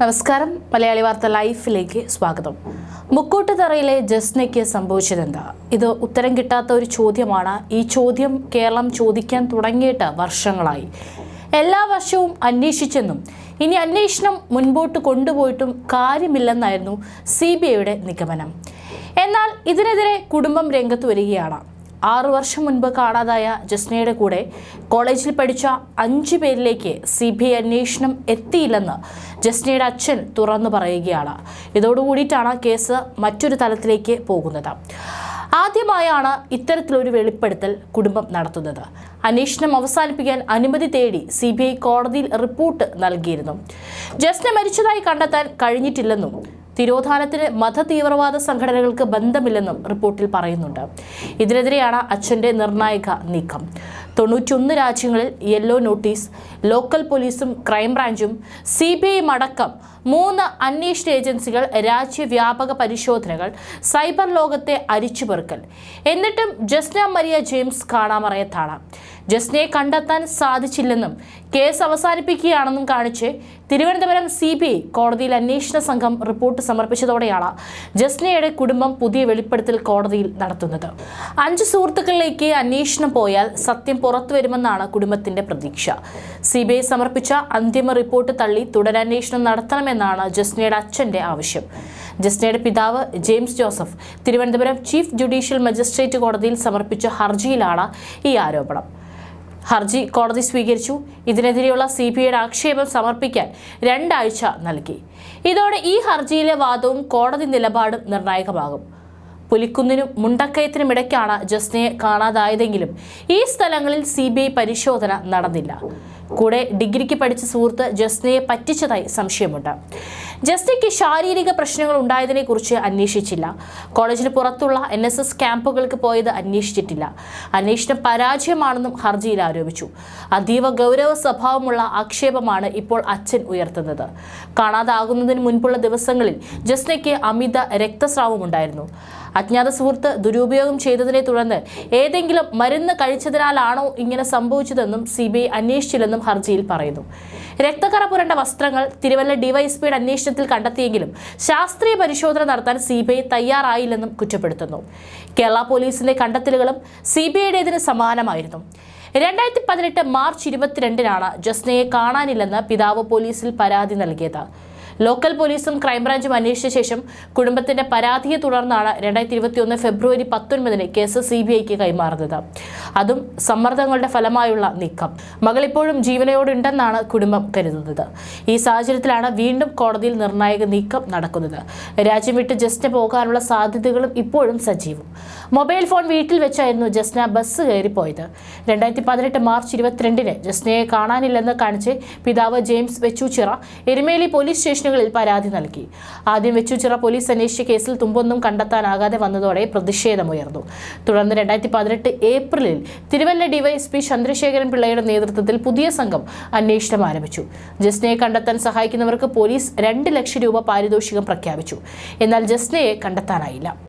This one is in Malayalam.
നമസ്കാരം. മലയാളി വാർത്ത ലൈഫിലേക്ക് സ്വാഗതം. മുക്കൂട്ടുതറയിലെ ജസ്നയ്ക്ക് സംഭവിച്ചതെന്താ? ഇത് ഉത്തരം കിട്ടാത്ത ഒരു ചോദ്യമാണ്. ഈ ചോദ്യം കേരളം ചോദിക്കാൻ തുടങ്ങിയിട്ട് വർഷങ്ങളായി. എല്ലാ വർഷവും അന്വേഷിച്ചെന്നും ഇനി അന്വേഷണം മുൻപോട്ട് കൊണ്ടുപോയിട്ടും കാര്യമില്ലെന്നായിരുന്നു സി ബി ഐയുടെ നിഗമനം. എന്നാൽ ഇതിനെതിരെ കുടുംബം രംഗത്ത് വരികയാണ്. ആറു വർഷം മുൻപ് കാണാതായ ജസ്നയുടെ കൂടെ കോളേജിൽ പഠിച്ച അഞ്ചു പേരിലേക്ക് സി ബി ഐ അന്വേഷണം എത്തിയില്ലെന്ന് ജസ്നയുടെ അച്ഛൻ തുറന്നു പറയുകയാണ്. ഇതോടുകൂടിയിട്ടാണ് കേസ് മറ്റൊരു തലത്തിലേക്ക് പോകുന്നത്. ആദ്യമായാണ് ഇത്തരത്തിലൊരു വെളിപ്പെടുത്തൽ കുടുംബം നടത്തുന്നത്. അന്വേഷണം അവസാനിപ്പിക്കാൻ അനുമതി തേടി സി കോടതിയിൽ റിപ്പോർട്ട് നൽകിയിരുന്നു. ജസ്ന മരിച്ചതായി കണ്ടെത്താൻ കഴിഞ്ഞിട്ടില്ലെന്നും തിരോധാനത്തിന് മതതീവ്രവാദ സംഘടനകൾക്ക് ബന്ധമില്ലെന്നും റിപ്പോർട്ടിൽ പറയുന്നുണ്ട്. ഇതിനെതിരെയാണ് അച്ഛന്റെ നിർണായക നീക്കം. തൊണ്ണൂറ്റൊന്ന് രാജ്യങ്ങളിൽ യെല്ലോ നോട്ടീസ് ലോക്കൽ പോലീസും ക്രൈംബ്രാഞ്ചും സി ബി ഐ അടക്കം മൂന്ന് അന്വേഷണ ഏജൻസികൾ രാജ്യവ്യാപക പരിശോധനകൾ സൈബർ ലോകത്തെ അരിച്ചുപെറുക്കൽ. എന്നിട്ടും ജസ്ന മരിയ ജെയിംസ് കാണാമറയത്താണ്. ജസ്നയെ കണ്ടെത്താൻ സാധിച്ചില്ലെന്നും കേസ് അവസാനിപ്പിക്കുകയാണെന്നും കാണിച്ച് തിരുവനന്തപുരം സി ബി ഐ കോടതിയിൽ അന്വേഷണ സംഘം റിപ്പോർട്ട് സമർപ്പിച്ചതോടെയാണ് ജസ്നയുടെ കുടുംബം പുതിയ വെളിപ്പെടുത്തൽ കോടതിയിൽ നടത്തുന്നത്. അഞ്ച് സുഹൃത്തുക്കളിലേക്ക് അന്വേഷണം പോയാൽ സത്യം പുറത്തു വരുമെന്നാണ് കുടുംബത്തിന്റെ പ്രതീക്ഷ. സി ബി ഐ സമർപ്പിച്ച അന്തിമ റിപ്പോർട്ട് തള്ളി തുടരന്വേഷണം നടത്തണമെന്നാണ് ജസ്നയുടെ അച്ഛന്റെ ആവശ്യം. ജസ്നയുടെ പിതാവ് James Joseph Thiruvananthapuram chief judicial magistrate കോടതിയിൽ സമർപ്പിച്ച ഹർജിയിലാണ് ഈ ആരോപണം. ഹർജി കോടതി സ്വീകരിച്ചു. ഇതിനെതിരെയുള്ള സി ബി ഐയുടെ ആക്ഷേപം സമർപ്പിക്കാൻ രണ്ടാഴ്ച നൽകി. ഇതോടെ ഈ ഹർജിയിലെ വാദവും കോടതി നിലപാടും നിർണായകമാകും. പുലിക്കുന്നിനും മുണ്ടക്കയത്തിനും ഇടയ്ക്കാണ് ജസ്നയെ കാണാതായതെങ്കിലും ഈ സ്ഥലങ്ങളിൽ സി പരിശോധന നടന്നില്ല. കൂടെ ഡിഗ്രിക്ക് പഠിച്ച സുഹൃത്ത് ജസ്നയെ പറ്റിച്ചതായി സംശയമുണ്ട്. ജസ്നയ്ക്ക് ശാരീരിക പ്രശ്നങ്ങൾ ഉണ്ടായതിനെ കുറിച്ച് അന്വേഷിച്ചില്ല. കോളേജിന് പുറത്തുള്ള എൻ എസ് എസ് ക്യാമ്പുകൾക്ക് പോയത് അന്വേഷിച്ചിട്ടില്ല. അന്വേഷണം പരാജയമാണെന്നും ഹർജിയിൽ ആരോപിച്ചു. അതീവ ഗൗരവ സ്വഭാവമുള്ള ആക്ഷേപമാണ് ഇപ്പോൾ അച്ഛൻ ഉയർത്തുന്നത്. കാണാതാകുന്നതിന് മുൻപുള്ള ദിവസങ്ങളിൽ ജസ്നയ്ക്ക് അമിത രക്തസ്രാവം ഉണ്ടായിരുന്നു. അജ്ഞാത സുഹൃത്ത് ദുരുപയോഗം ചെയ്തതിനെ തുടർന്ന് ഏതെങ്കിലും മരുന്ന് കഴിച്ചതിനാലാണോ ഇങ്ങനെ സംഭവിച്ചതെന്നും സി ബി ഐ അന്വേഷിച്ചില്ലെന്നും ഹർജിയിൽ പറയുന്നു. രക്തക്കറ പുരണ്ട വസ്ത്രങ്ങൾ തിരുവല്ല ഡിവൈഎസ്പിയുടെ അന്വേഷണത്തിൽ കണ്ടെത്തിയെങ്കിലും ശാസ്ത്രീയ പരിശോധന നടത്താൻ സി ബി ഐ തയ്യാറായില്ലെന്നും കുറ്റപ്പെടുത്തുന്നു. കേരള പോലീസിന്റെ കണ്ടെത്തലുകളും സി ബി ഐയുടേതിന് സമാനമായിരുന്നു. രണ്ടായിരത്തി പതിനെട്ട് മാർച്ച് ഇരുപത്തിരണ്ടിനാണ് ജസ്നയെ കാണാനില്ലെന്ന് പിതാവ് പോലീസിൽ പരാതി നൽകിയത്. ലോക്കൽ പോലീസും ക്രൈംബ്രാഞ്ചും അന്വേഷിച്ച ശേഷം കുടുംബത്തിന്റെ പരാതിയെ തുടർന്നാണ് രണ്ടായിരത്തി ഇരുപത്തി ഒന്ന് ഫെബ്രുവരി പത്തൊൻപതിന് കേസ് സി ബി ഐക്ക് കൈമാറുന്നത്. അതും സമ്മർദ്ദങ്ങളുടെ ഫലമായുള്ള നീക്കം. മകൾ ഇപ്പോഴും ജീവനയോടുണ്ടെന്നാണ് കുടുംബം കരുതുന്നത്. ഈ സാഹചര്യത്തിലാണ് വീണ്ടും കോടതിയിൽ നിർണായക നീക്കം നടക്കുന്നത്. രാജ്യം വിട്ട് ജസ്ന പോകാനുള്ള സാധ്യതകളും ഇപ്പോഴും സജീവം. മൊബൈൽ ഫോൺ വീട്ടിൽ വെച്ചായിരുന്നു ജസ്ന ബസ് കയറിപ്പോയത്. രണ്ടായിരത്തി പതിനെട്ട് മാർച്ച് ഇരുപത്തിരണ്ടിന് ജസ്നയെ കാണാനില്ലെന്ന് കാണിച്ച് പിതാവ് ജെയിംസ് വെച്ചൂച്ചിറ എരുമേലി പോലീസ് സ്റ്റേഷനുകളിൽ പരാതി നൽകി. ആദ്യം വെച്ചൂച്ചിറ പോലീസ് അന്വേഷിച്ച കേസിൽ തുമ്പൊന്നും കണ്ടെത്താനാകാതെ വന്നതോടെ പ്രതിഷേധമുയർന്നു. തുടർന്ന് രണ്ടായിരത്തി പതിനെട്ട് ഏപ്രിലിൽ തിരുവല്ല ഡിവൈഎസ്പി ചന്ദ്രശേഖരൻ പിള്ളയുടെ നേതൃത്വത്തിൽ പുതിയ സംഘം അന്വേഷണം ആരംഭിച്ചു. ജസ്നയെ കണ്ടെത്താൻ സഹായിക്കുന്നവർക്ക് പോലീസ് രണ്ട് ലക്ഷം രൂപ പാരിതോഷികം പ്രഖ്യാപിച്ചു. എന്നാൽ ജസ്നയെ കണ്ടെത്താനായില്ല.